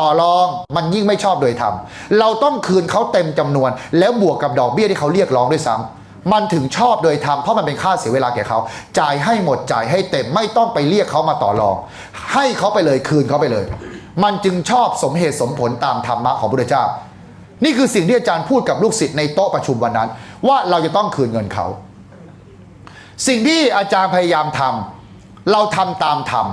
ต่อรองมันยิ่งไม่ชอบโดยธรรมเราต้องคืนเขาเต็มจำนวน แล้วบวกกับดอกเบี้ยที่เขาเรียกร้องด้วยซ้ำมันถึงชอบโดยธรรมเพราะมันเป็นค่าเสียเวลาแก่เขา จ่ายให้หมดจ่ายให้เต็มไม่ต้องไปเรียกเขามาต่อรอง ให้เขาไปเลยคืนเขาไปเลย มันจึงชอบสมเหตุสมผลตามธรรมะของพระพุทธเจ้า นี่คือสิ่งที่อาจารย์พูดกับลูกศิษย์ในโต๊ะประชุมวันนั้น ว่าเราจะต้องคืนเงินเขา สิ่งที่อาจารย์พยายามทำเราทำตามธรรม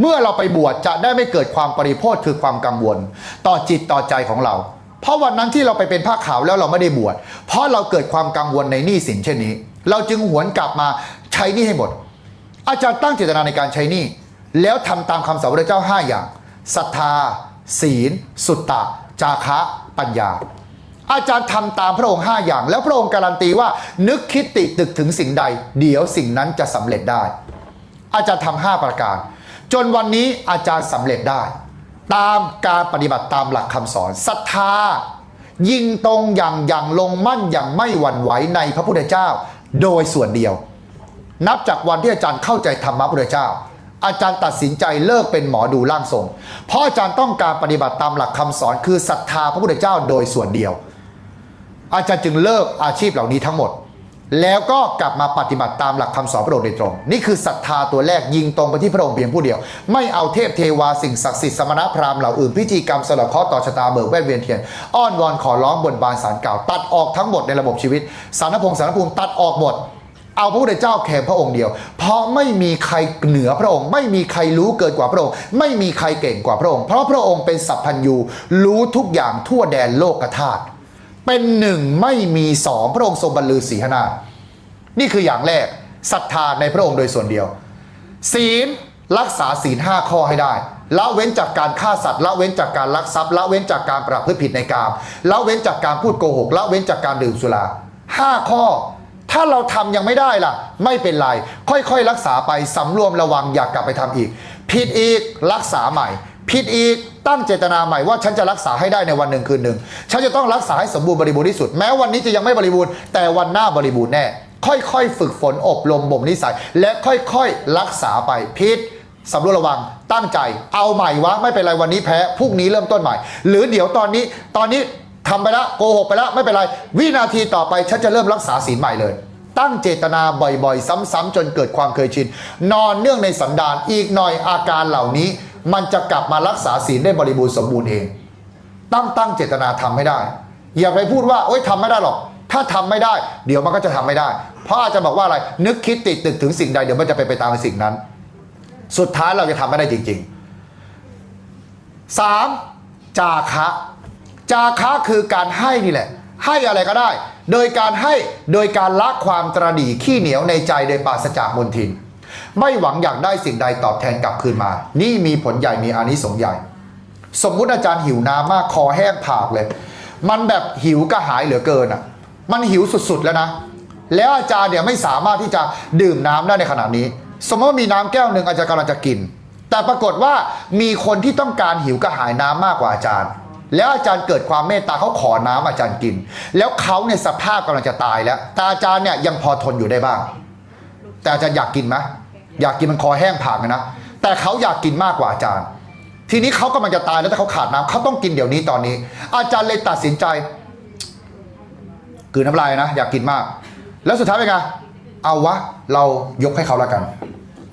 เมื่อเราไปบวชจะได้ไม่เกิดความปริโภทคือความกังวล ต่อจิตต่อใจของเรา เพราะวันนั้นที่เราไปเป็นผ้าขาวแล้วเราไม่ได้บวชเพราะเราเกิดความกังวลในหนี้สินเช่นนี้ เราจึงหวนกลับมาใช้หนี้ให้หมด อาจารย์ตั้งเจตนาในการใช้หนี้แล้วทำตามคำสอนพระเจ้า 5 อย่างศรัทธา ศีล สุตตะ จาคะ ปัญญา อาจารย์ทำตามพระองค์ 5 อย่าง แล้วพระองค์การันตีว่า นึกคิดติตึกถึงสิ่งใด เดี๋ยวสิ่งนั้นจะสำเร็จได้ อาจารย์ทำห้าประการ จนวันนี้อาจารย์สำเร็จได้ ตามการปฏิบัติตามหลักคำสอนศรัทธา ยิงตรงอย่างอย่างลงมั่นอย่างไม่หวั่นไหวในพระพุทธเจ้า โดยส่วนเดียว นับจากวันที่อาจารย์เข้าใจธรรมะพระพุทธเจ้า อาจารย์ตัดสินใจเลิกเป็นหมอดูร่างทรง เพราะอาจารย์ต้องการปฏิบัติตามหลักคำสอนคือศรัทธาพระพุทธเจ้าโดยส่วนเดียว อาจารย์จึงเลิกอาชีพเหล่านี้ทั้งหมด แล้วก็กลับมาปฏิบัติตามหลักคำสอนพระองค์โดยตรง นี่คือศรัทธาตัวแรกยิงตรงไปที่พระองค์เพียงผู้เดียว ไม่เอาเทพเทวาสิ่งศักดิ์สิทธิ์สมณพราหมณ์เหล่าอื่นพิธีกรรมสลับเคราะห์ต่อชะตาเบิกแว่นเวียนเทียน อ้อนวอนขอร้องบนบานสารเก่า ตัดออกทั้งหมดในระบบชีวิต สารพงษ์สารภูมิตัดออกหมด เอาพระพุทธเจ้าแค่พระองค์เดียว เพราะไม่มีใครเหนือพระองค์ ไม่มีใครรู้เกินกว่าพระองค์ ไม่มีใครเก่งกว่าพระองค์ เพราะพระองค์เป็นสัพพัญญูรู้ทุกอย่างทั่วแดนโลกธาตุ เป็นหนึ่งไม่มีสองพระองค์ทรงบรรลือศีหนา นี่คืออย่างแรกศรัทธาในพระองค์โดยส่วนเดียว ศีลรักษาศีลห้าข้อให้ได้ละเว้นจากการฆ่าสัตว์ละเว้นจากการลักทรัพย์ละเว้นจากการประพฤติผิดในกามละเว้นจากการพูดโกหกละเว้นจากการดื่มสุราห้าข้อ ถ้าเราทำยังไม่ได้ล่ะ ไม่เป็นไร ค่อยๆ รักษาไปสำรวมระวังอย่ากกลับไปทำอีก ผิดอีกรักษาใหม่ ผิดอีกตั้งเจตนาใหม่ว่าฉันจะรักษาให้ได้ในวันหนึ่งคืนหนึ่งฉันจะต้องรักษาให้สมบูรณ์บริบูรณ์ที่สุด แม้วันนี้จะยังไม่บริบูรณ์แต่วันหน้าบริบูรณ์แน่ ค่อยๆ ฝึกฝนอบรมบ่มนิสัย และค่อยๆ รักษาไปพิษสำรวจระวังตั้งใจ เอาใหม่วะไม่เป็นไรวันนี้แพ้พรุ่งนี้เริ่มต้นใหม่ หรือเดี๋ยวตอนนี้ตอนนี้ทำไปล้วโกหกไปล้วไม่เป็นไร วินาทีต่อไปฉันจะเริ่มรักษาศีลใหม่เลย ตั้งเจตนาบ่อยๆ ซ้ำๆจนเกิดความเคยชิน นอนเนื่องในสันดานอีกหน่อยอาการเหล่านี้ มันจะกลับมารักษาศีลได้บริบูรณ์สมบูรณ์เอง ตั้งตั้งเจตนาทำให้ได้ อย่าไปพูดว่าโอ๊ยทำไม่ได้หรอก ถ้าทำไม่ได้ เดี๋ยวมันก็จะทำไม่ได้ เพราะอาจจะบอกว่าอะไร นึกคิดติดตึกถึงสิ่งใดเดี๋ยวมันจะไปไปตามสิ่งนั้น สุดท้ายเราจะทำไม่ได้จริง ๆ 3. จาคะ จาคะคือการให้นี่แหละ ให้อะไรก็ได้ โดยการให้โดยการละความตรณีขี้เหนียวในใจโดยปราศจากมนทิน ไม่หวังอยากได้สิ่งใดตอบแทนกลับคืนมา นี่มีผลใหญ่มีอานิสงส์ใหญ่ สมมุติอาจารย์หิวน้ำมากคอแห้งผากเลย มันแบบหิวกระหายเหลือเกินอะ มันหิวสุดๆแล้วนะ แล้วอาจารย์เนี่ยไม่สามารถที่จะดื่มน้ำได้ในขณะนี้ สมมติว่ามีน้ำแก้วหนึ่งอาจารย์กำลังจะกิน แต่ปรากฏว่ามีคนที่ต้องการหิวกระหายน้ำมากกว่าอาจารย์แล้วอาจารย์เกิดความเมตตาเขาขอน้ำอาจารย์กิน แล้วเขาในสภาพกำลังจะตายแล้วต่อาจารย์เนี่ยยังพอทนอยู่ได้บ้าง แต่อาจารย์อยากกินไหม อยากกินมันคอแห้งผากเลยนะ แต่เขาอยากกินมากกว่าอาจารย์ ทีนี้เขากำลังจะตายแล้วแต่เขาขาดน้ำเขาต้องกินเดี๋ยวนี้ตอนนี้ อาจารย์เลยตัดสินใจกืนน้ำลายนะ อยากกินมาก แล้วสุดท้ายเป็นไงเอาวะ เรายกให้เขาแล้วกัน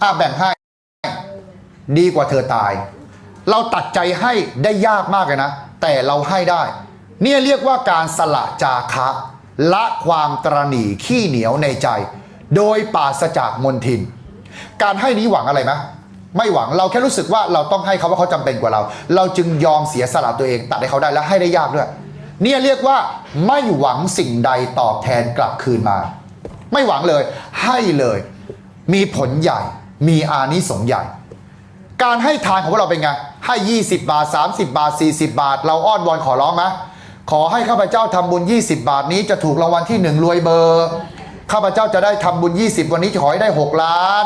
อะแบ่งให้ ดีกว่าเธอตาย เราตัดใจให้ได้ยากมากเลยนะ แต่เราให้ได้ เนี่ยเรียกว่าการสละจาคะ ละความตรณีขี้เหนียวในใจ โดยปราศจากมนทิน การให้นี้หวังอะไรไหมไม่หวังเราแค่รู้สึกว่าเราต้องให้เขาว่าเขาจำเป็นกว่าเรา เราจึงยอมเสียสละตัวเอง ตัดให้เขาได้และให้ได้ยากด้วยเนี่ยเรียกว่าไม่หวังสิ่งใดตอบแทนกลับคืนมา ไม่หวังเลย ให้เลย มีผลใหญ่ มีอานิสงส์ใหญ่ การให้ทานของพวกเราเป็นไงให้ 20 บาท 30 บาท 40 บาท เราอ้อนวอนขอร้องไหมขอให้ข้าพเจ้าทำบุญ 20 บาทนี้จะถูกรางวัลที่หนึ่งรวยเบอร์ ข้าพเจ้าจะได้ทำบุญ 20 วันนี้จะขอให้ได้ 6 ล้าน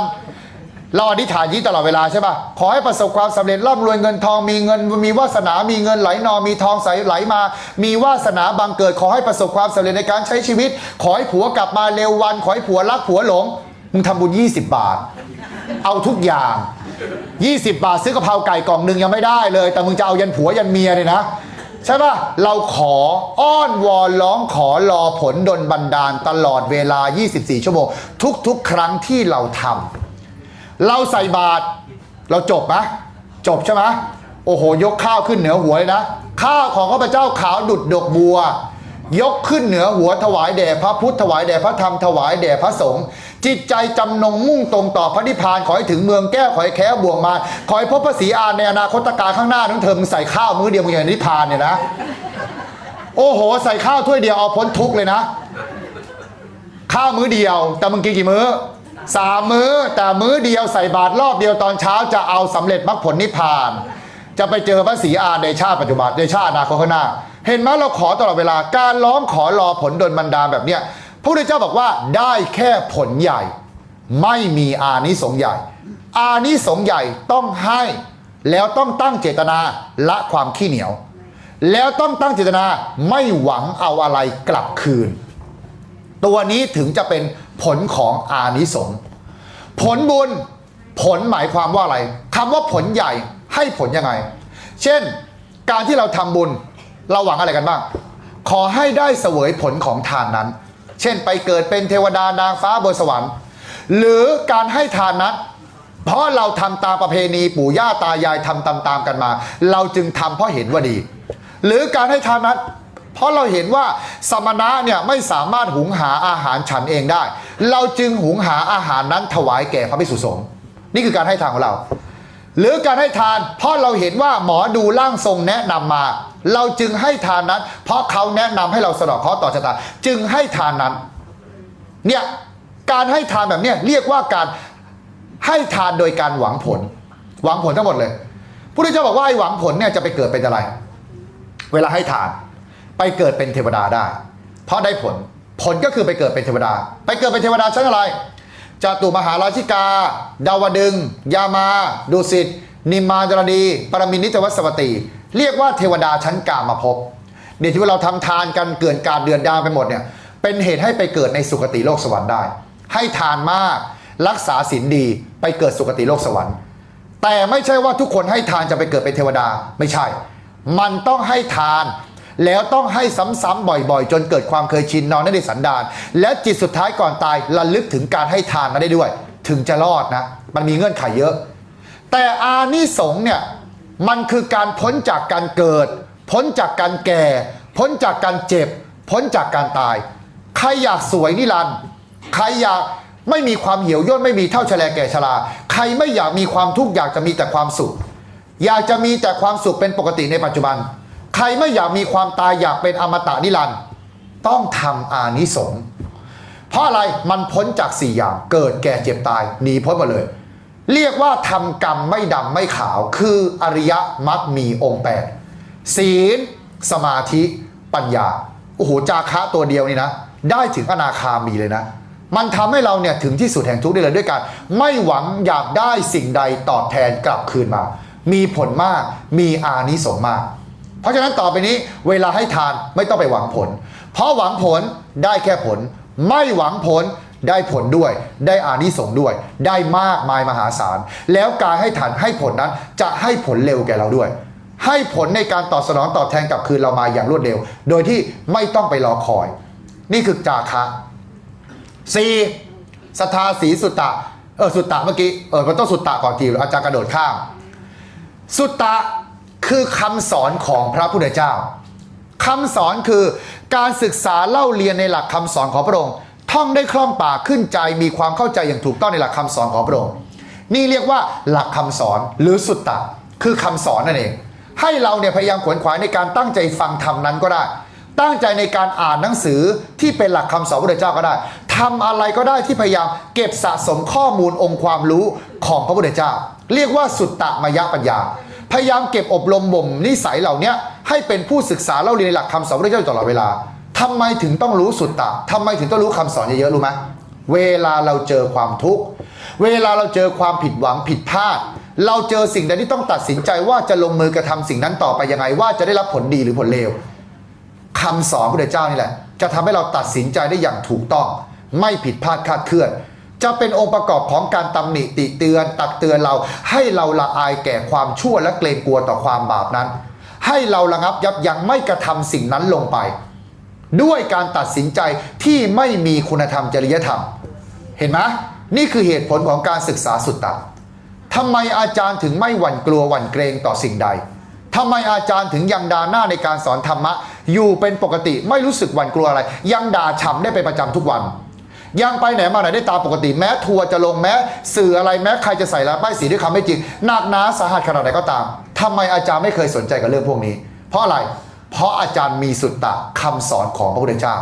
เราอธิษฐานนี้ตลอดเวลาใช่ปะขอให้ประสบความสำเร็จร่ำรวยเงินทองมีเงินมีวาสนา มีเงินไหลนองมีทองใสไหลมา มีวาสนาบังเกิด ขอให้ประสบความสำเร็จในการใช้ชีวิต ขอให้ผัวกลับมาเร็ววัน ขอให้ผัวรักผัวหลงมึงทำบุญ 20 บาท เอาทุกอย่าง 20 บาทซื้อกะเพราไก่กล่องหนึ่งยังไม่ได้เลย แต่มึงจะเอายันผัวยันเมียเลยนะ ใช่ป่ะ เราขออ้อนวอนร้องขอรอผลดลบันดาลตลอดเวลา 24 ชั่วโมง ทุกๆ ครั้งที่เราทำเราใส่บาตรเราจบไหมจบใช่ไหมโอ้โห ยกข้าวขึ้นเหนือหัวเลยนะ ข้าวของข้าพเจ้าขาวดุดดอกบัว ยกขึ้นเหนือหัวถวายแด่พระพุทธถวายแด่พระธรรมถวายแด่พระสงฆ์ จิตใจจำนงมุ่งตรงต่อพระนิพพานขอให้ถึงเมืองแก้วขอให้แค้วบ่วงมา ขอให้พบพระศรีอานในอนาคตการข้างหน้านั้นเธอมึงใส่ข้าวมื้อเดียวมึงอย่างนิพพานเนี่ยนะ โอ้โห ใส่ข้าวถ้วยเดียวเอาพ้นทุกเลยนะ ข้าวมื้อเดียว แต่มึงกินกี่มื้อสามมื้อแต่มื้อเดียวใส่บาตรรอบเดียวตอนเช้าจะเอาสำเร็จมรรคผลนิพพาน จะไปเจอพระศรีอานในชาติปัจจุบันในชาติอนาคตข้างหน้า เห็นไหมเราขอตลอดเวลาการร้องขอรอผลดลบันดาลแบบเนี้ย พระพุทธเจ้าบอกว่าได้แค่ผลใหญ่ ไม่มีอานิสงส์ใหญ่ อานิสงส์ใหญ่ต้องให้แล้วต้องตั้งเจตนาละความขี้เหนียว แล้วต้องตั้งเจตนาไม่หวังเอาอะไรกลับคืน ตัวนี้ถึงจะเป็นผลของอานิสงส์ผลบุญผลหมายความว่าอะไรคำว่าผลใหญ่ให้ผลยังไง เช่น การที่เราทำบุญ เราหวังอะไรกันบ้าง ขอให้ได้เสวยผลของทานนั้น ช่นไปเกิดเป็นเทวดานางฟ้าบนสวรรค์ หรือการให้ทานนั้นเพราะเราทำตามประเพณีปู่ย่าตายายทำตามๆกันมา เราจึงทำเพราะเห็นว่าดี หรือการให้ทานนั้นเพราะเราเห็นว่าสมณะเนี่ยไม่สามารถหุงหาอาหารฉันเองได้ เราจึงหุงหาอาหารนั้นถวายแก่พระภิกษุสงฆ์นี่คือการให้ทานของเรา หรือการให้ทาน เพราะเราเห็นว่าหมอดูร่างทรงแนะนำมา เราจึงให้ทานนั้น เพราะเขาแนะนำให้เราสนองเคราต่อชะตา จึงให้ทานนั้น เนี่ยการให้ทานแบบเนี้ยเรียกว่าการให้ทานโดยการหวังผล หวังผลทั้งหมดเลยพุทธเจ้าบอกว่าไอ้หวังผลเนี่ยจะไปเกิดเป็นอะไร เวลาให้ทาน ไปเกิดเป็นเทวดาได้ เพราะได้ผลผลก็คือไปเกิดเป็นเทวดา ไปเกิดเป็นเทวดาชั้นอะไร จตุมหาราชิกา ดาวดึง ยามา ดุสิต นิมานจรดี ปรมินนิตวัสวัตี เรียกว่าเทวดาชั้นกามาพบเนี่ยที่ว่าเราทำทานกันเกินการเดือนดาวไปหมดเนี่ย เป็นเหตุให้ไปเกิดในสุคติโลกสวรรค์ได้ ให้ทานมาก รักษาศีลดี ไปเกิดสุคติโลกสวรรค์ แต่ไม่ใช่ว่าทุกคนให้ทานจะไปเกิดเป็นเทวดา ไม่ใช่ มันต้องให้ทาน แล้วต้องให้ซ้ำๆบ่อยๆ จนเกิดความเคยชินนอนในสันดาน และจิตสุดท้ายก่อนตายระลึกถึงการให้ทานมาได้ด้วย ถึงจะรอดนะ มันมีเงื่อนไขเยอะ แต่อานิสงส์เนี่ยมันคือการพ้นจากการเกิด พ้นจากการแก่ พ้นจากการเจ็บ พ้นจากการตาย ใครอยากสวยนิรันดร์ใครอยากไม่มีความเหี่ยวย่นไม่มีเท่าแฉลแก่ชราใครไม่อยากมีความทุกข์อยากจะมีแต่ความสุข อยากจะมีแต่ความสุขเป็นปกติในปัจจุบัน ใครไม่อยากมีความตายอยากเป็นอมตะนิรันด์ต้องทำอานิสงส์เพราะอะไรมันพ้นจากสี่อย่างเกิดแก่เจ็บตายหนีพ้นมาเลย เรียกว่าทำกรรมไม่ดำไม่ขาว คืออริยมรรคมีองค์แปดศีล สมาธิ ปัญญาโอ้โหจาคะตัวเดียวนี่นะ ได้ถึงอนาคามีเลยนะ มันทำให้เราเนี่ยถึงที่สุดแห่งทุกข์ได้เลยด้วยกัน ไม่หวังอยากได้สิ่งใดตอบแทนกลับคืนมา มีผลมากมีอานิสงส์มาก เพราะฉะนั้นต่อไปนี้เวลาให้ทานไม่ต้องไปหวังผล เพราะหวังผลได้แค่ผล ไม่หวังผลได้ผลด้วย ได้อานิสงส์ด้วย ได้มากมายมหาศาล แล้วการให้ทานให้ผลนั้นจะให้ผลเร็วแก่เราด้วย ให้ผลในการตอบสนองตอบแทนกลับคืนเรามาอย่างรวดเร็ว โดยที่ไม่ต้องไปรอคอย นี่คือจาคะสีสทธาสีสุตตะเออสุตตะเมื่อกี้เออมันต้องสุตตะก่อนทีอาจารย์กระโดดข้ามสุตตะ คือคำสอนของพระพุทธเจ้าคำสอนคือการศึกษาเล่าเรียนในหลักคำสอนของพระองค์ ท่องได้คล่องปากขึ้นใจมีความเข้าใจอย่างถูกต้องในหลักคำสอนของพระองค์ นี่เรียกว่าหลักคำสอนหรือสุตตะ คือคำสอนนั่นเอง ให้เราเนี่ยพยายามขวนขวายในการตั้งใจฟังธรรมนั้นก็ได้ ตั้งใจในการอ่านหนังสือที่เป็นหลักคำสอนพระพุทธเจ้าก็ได้ทำอะไรก็ได้ที่พยายามเก็บสะสมข้อมูลองค์ความรู้ของพระพุทธเจ้า เรียกว่าสุตตะมยปัญญา พยายามเก็บอบรมบ่มนิสัยเหล่านี้ให้เป็นผู้ศึกษาเล่าเรียนในหลักคำสอนพระเจ้าตลอดเวลาทำไมถึงต้องรู้สุตตะทำไมถึงต้องรู้คำสอนเยอะๆรู้ไหมเวลาเราเจอความทุกข์ เวลาเราเจอความผิดหวังผิดพลาด เราเจอสิ่งใดที่ต้องตัดสินใจว่าจะลงมือกระทำสิ่งนั้นต่อไปยังไง ว่าจะได้รับผลดีหรือผลเลวคำสอนพระเจ้านี่แหละ จะทำให้เราตัดสินใจได้อย่างถูกต้อง ไม่ผิดพลาดคาดเคลื่อน จะเป็นองค์ประกอบของการตำหนิติเตือน ตักเตือนเราให้เราละอายแก่ความชั่วและเกรงกลัวต่อความบาปนั้น ให้เราระงับยับยั้งไม่กระทำสิ่งนั้นลงไป ด้วยการตัดสินใจที่ไม่มีคุณธรรมจริยธรรม เห็นไหมนี่คือเหตุผลของการศึกษาสุตตะทำไมอาจารย์ถึงไม่หวั่นกลัวหวั่นเกรงต่อสิ่งใดทำไมอาจารย์ถึงยังดาหน้าในการสอนธรรมะ อยู่เป็นปกติไม่รู้สึกหวั่นกลัวอะไร ยังด่าฉ่ำได้เป็นประจำทุกวัน ยังไปไหนมาไหนได้ตามปกติแม้ทัวร์จะลงแม้ สื่ออะไรแม้ใครจะใส่ร้ายป้ายสีด้วยคำไม่จริงหนักหนาสาหัสขนาดไหนก็ตามทำไมอาจารย์ไม่เคยสนใจกับเรื่องพวกนี้ เพราะอะไร เพราะอาจารย์มีสุตตะคำสอนของพระพุทธเจ้า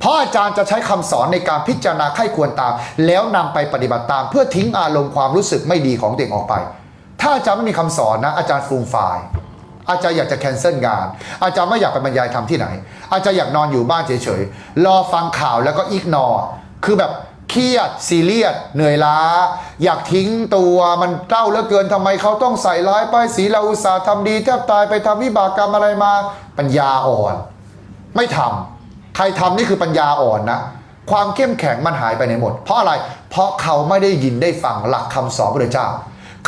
เพราะอาจารย์จะใช้คำสอนในการพิจารณาไข้ควรตาม แล้วนำไปปฏิบัติตาม เพื่อทิ้งอารมณ์ความรู้สึกไม่ดีของตัวเองออกไป ถ้าอาจารย์ไม่มีคำสอนนะ อาจารย์ฟูมฟายอาจารย์อยากจะแคนเซิลงาน อาจารย์ไม่อยากไปบรรยายทำที่ไหน อาจารย์อยากนอนอยู่บ้านเฉยๆ รอฟังข่าวแล้วก็อีกนอ คือแบบเครียดซีเรียสเหนื่อยล้า อยากทิ้งตัวมันเต้าเหลือเกินทำไมเขาต้องใส่ร้ายป้ายสีเราอุตส่าห์ทำดีแทบตายไปทำวิบากกรรมอะไรมา ปัญญาอ่อน ไม่ทำใครทำนี่คือปัญญาอ่อนนะ ความเข้มแข็งมันหายไปไหนหมด เพราะอะไรเพราะเขาไม่ได้ยินได้ฟังหลักคำสอนพระเจ้า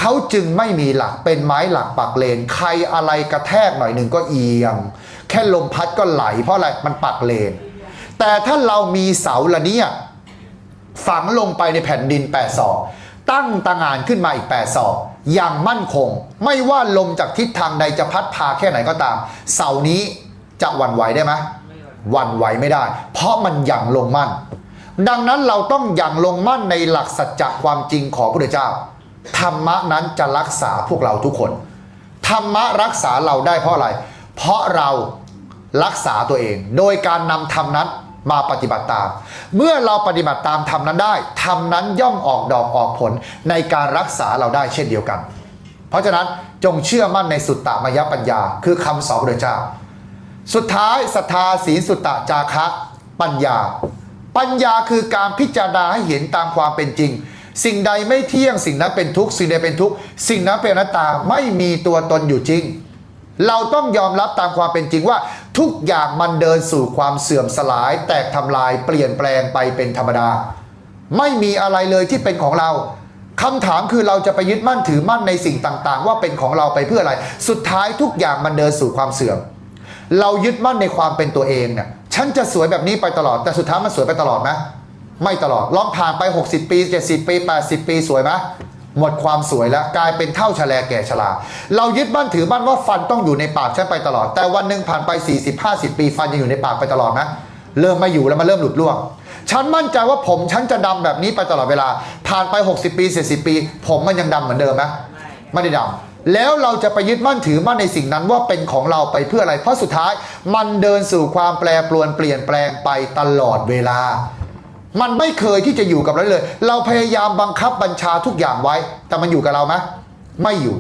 เขาจึงไม่มีหลักเป็นไม้หลักปักเลน ใครอะไรกระแทกหน่อยหนึ่งก็เอียง แค่ลมพัดก็ไหล เพราะอะไรมันปักเลน แต่ถ้าเรามีเสาละเนี่ย ฝังลงไปในแผ่นดินแปดศอกตั้งตางานขึ้นมาอีกแปดศอกอย่างมั่นคง ไม่ว่าลมจากทิศทางใดจะพัดพาแค่ไหนก็ตาม เสานี้จะหวั่นไหวได้ไหมหวั่นไหวไม่ได้ เพราะมันยังลงมั่น ดังนั้นเราต้องยังลงมั่นในหลักสัจจะความจริงของพระพุทธเจ้า ธรรมะนั้นจะรักษาพวกเราทุกคน ธรรมะรักษาเราได้เพราะอะไร เพราะเรารักษาตัวเอง โดยการนำธรรมนั้น มาปฏิบัติตาม เมื่อเราปฏิบัติตามธรรมนั้นได้ธรรมนั้นย่อมออกดอกออกผลในการรักษาเราได้เช่นเดียวกัน เพราะฉะนั้นจงเชื่อมั่นในสุตตมยปัญญา คือคำสอนพระพุทธเจ้า สุดท้ายศรัทธาศีลสุตตะจาคะปัญญา ปัญญาคือการพิจารณาให้เห็นตามความเป็นจริง สิ่งใดไม่เที่ยงสิ่งนั้นเป็นทุกข์สิ่งใดเป็นทุกข์สิ่งนั้นเป็นอนัตตาไม่มีตัวตนอยู่จริงเราต้องยอมรับตามความเป็นจริงว่า ทุกอย่างมันเดินสู่ความเสื่อมสลาย แตกทำลายเปลี่ยนแปลงไปเป็นธรรมดา ไม่มีอะไรเลยที่เป็นของเราคำถามคือเราจะไปยึดมั่นถือมั่นในสิ่งต่าง ๆ ว่าเป็นของเราไปเพื่ออะไร สุดท้ายทุกอย่างมันเดินสู่ความเสื่อม เรายึดมั่นในความเป็นตัวเองเนี่ยฉันจะสวยแบบนี้ไปตลอด แต่สุดท้ายมันสวยไปตลอดไหมไม่ตลอดลองผ่านไป 60 ปี 70 ปี 80 ปีสวยไหม หมดความสวยแล้วกลายเป็นเท่าแฉลแก่ชราเรายึดมั่นถือมั่นว่าฟันต้องอยู่ในปากฉันไปตลอด แต่วันหนึ่งผ่านไป 40 50 ปีฟันยังอยู่ในปากไปตลอดนะเริ่มไม่อยู่แล้วมันเริ่มหลุดร่วง ฉันมั่นใจว่าผมฉันจะดำแบบนี้ไปตลอดเวลา ผ่านไป 60 ปี 70 ปี ผมมันยังดำเหมือนเดิมไหมไม่ได้ดำแล้วเราจะไปยึดมั่นถือมั่นในสิ่งนั้นว่าเป็นของเราไปเพื่ออะไร เพราะสุดท้ายมันเดินสู่ความแปรปรวนเปลี่ยนแปลงไปตลอดเวลา มันไม่เคยที่จะอยู่กับเราเลย เราพยายามบังคับบัญชาทุกอย่างไว้ แต่มันอยู่กับเราไหมไม่อยู่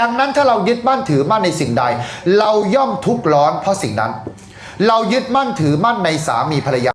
ดังนั้นถ้าเรายึดมั่นถือมั่นในสิ่งใด เราย่อมทุกข์ร้อนเพราะสิ่งนั้น เรายึดมั่นถือมั่นในสามีภรรยา